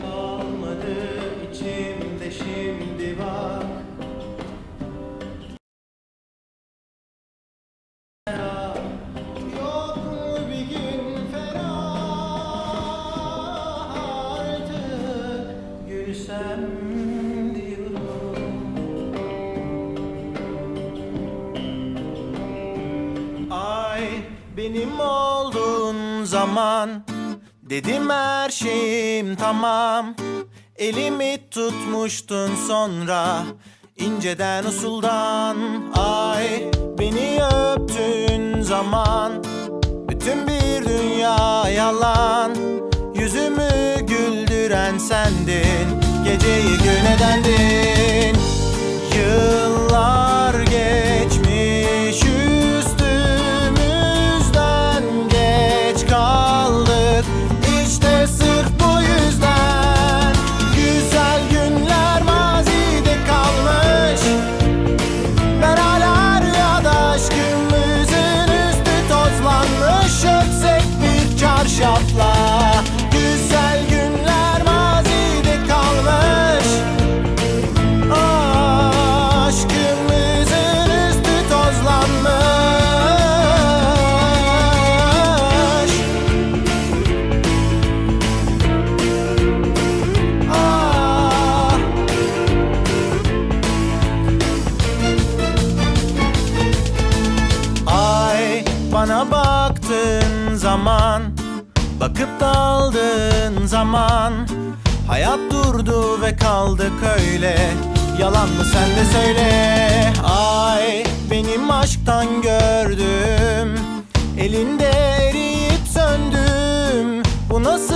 kalmadı içimde şimdi bak Yok mu bir gün ferah artık? Gülsem diyorum. Ay benim olduğun zaman Dedim her şeyim tamam. Elimi tutmuştun sonra. İnceden usuldan Ay beni öptüğün zaman. Bütün bir dünya yalan. Yüzümü güldüren sendin. Geceyi gün edendin Yıllar zaman Hayat durdu ve kaldık öyle. Yalan mı sen de söyle. Ay benim aşktan gördüm. Elinde eriyip söndüm. Bu nasıl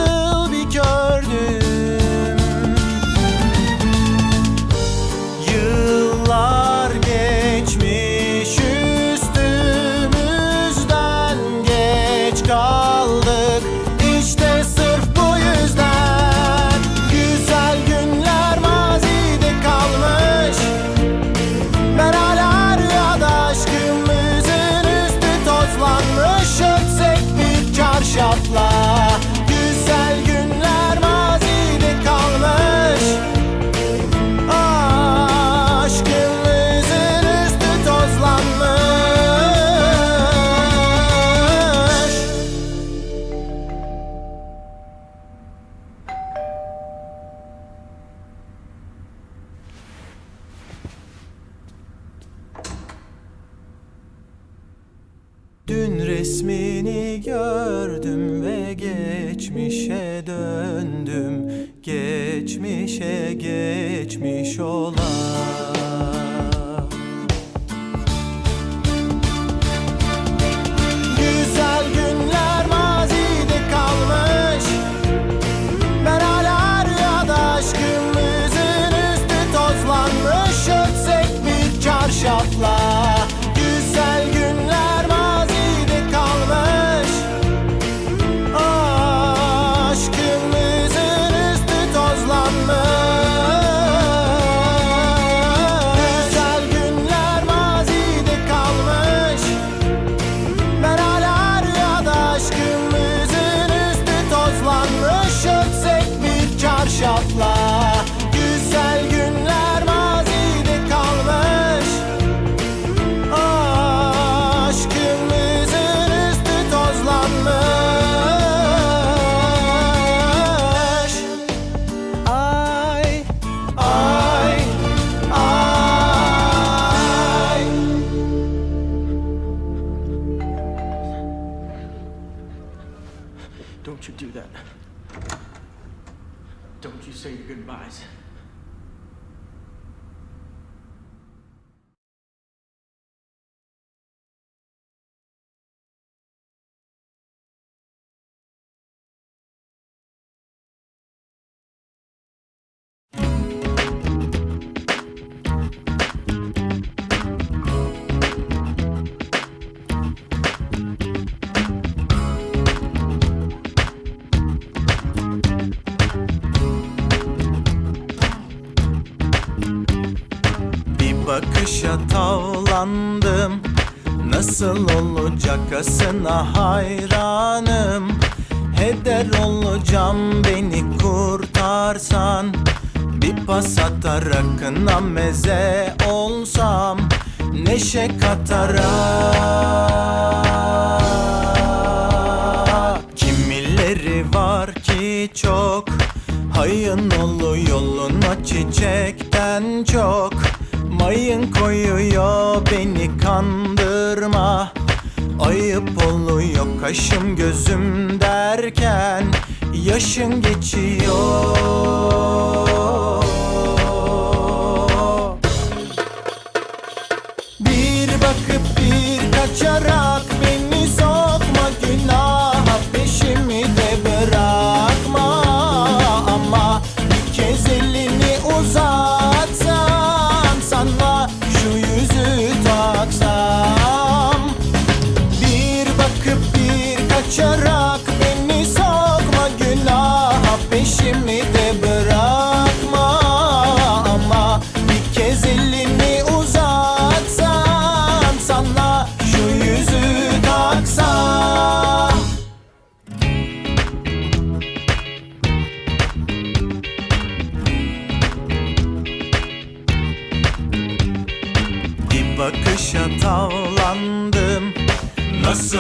döndüm Geçmişe geçmiş olan Don't you say your goodbyes. Bakışa tavlandım. Nasıl olacak asına hayranım? Heder olacağım beni kurtarsan. Bir pas atar akına meze olsam. Neşe katarak Kimileri var ki çok? Hayın olu kaşım gözüm derken Yaşın geçiyor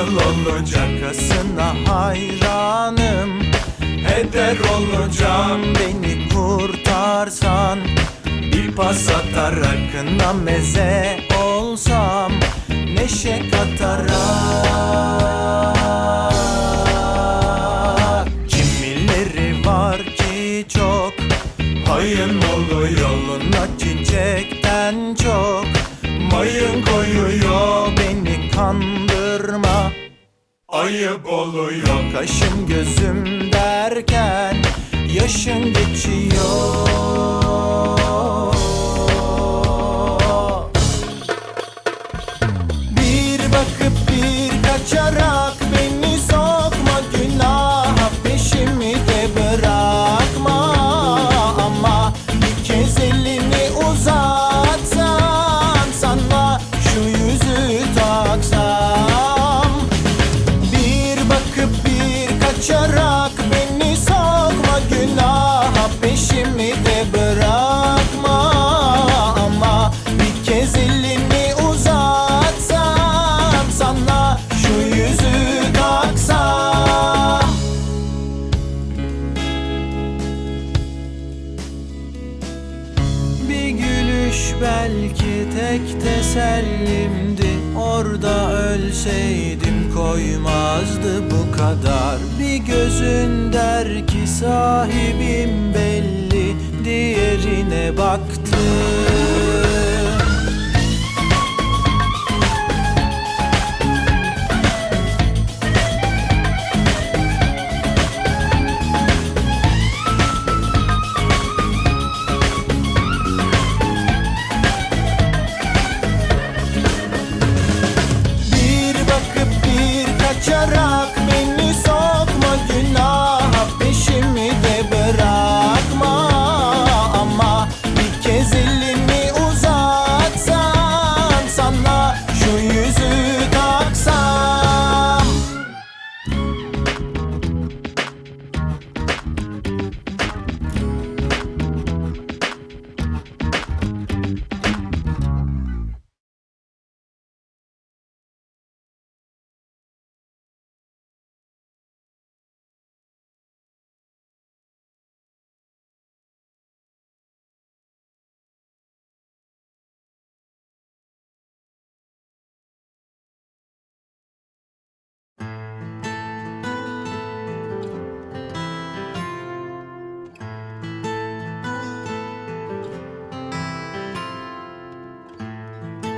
Nasıl olacak. Asına hayranım. Heder olacağım. Beni kurtarsan Bir pas atar akına meze olsam Neşe katarak Ayıp oluyor. Kaşım gözüm derken Yaşın geçiyor koymazdı bu kadar. Bir gözün der ki sahibim belli Diğerine baktı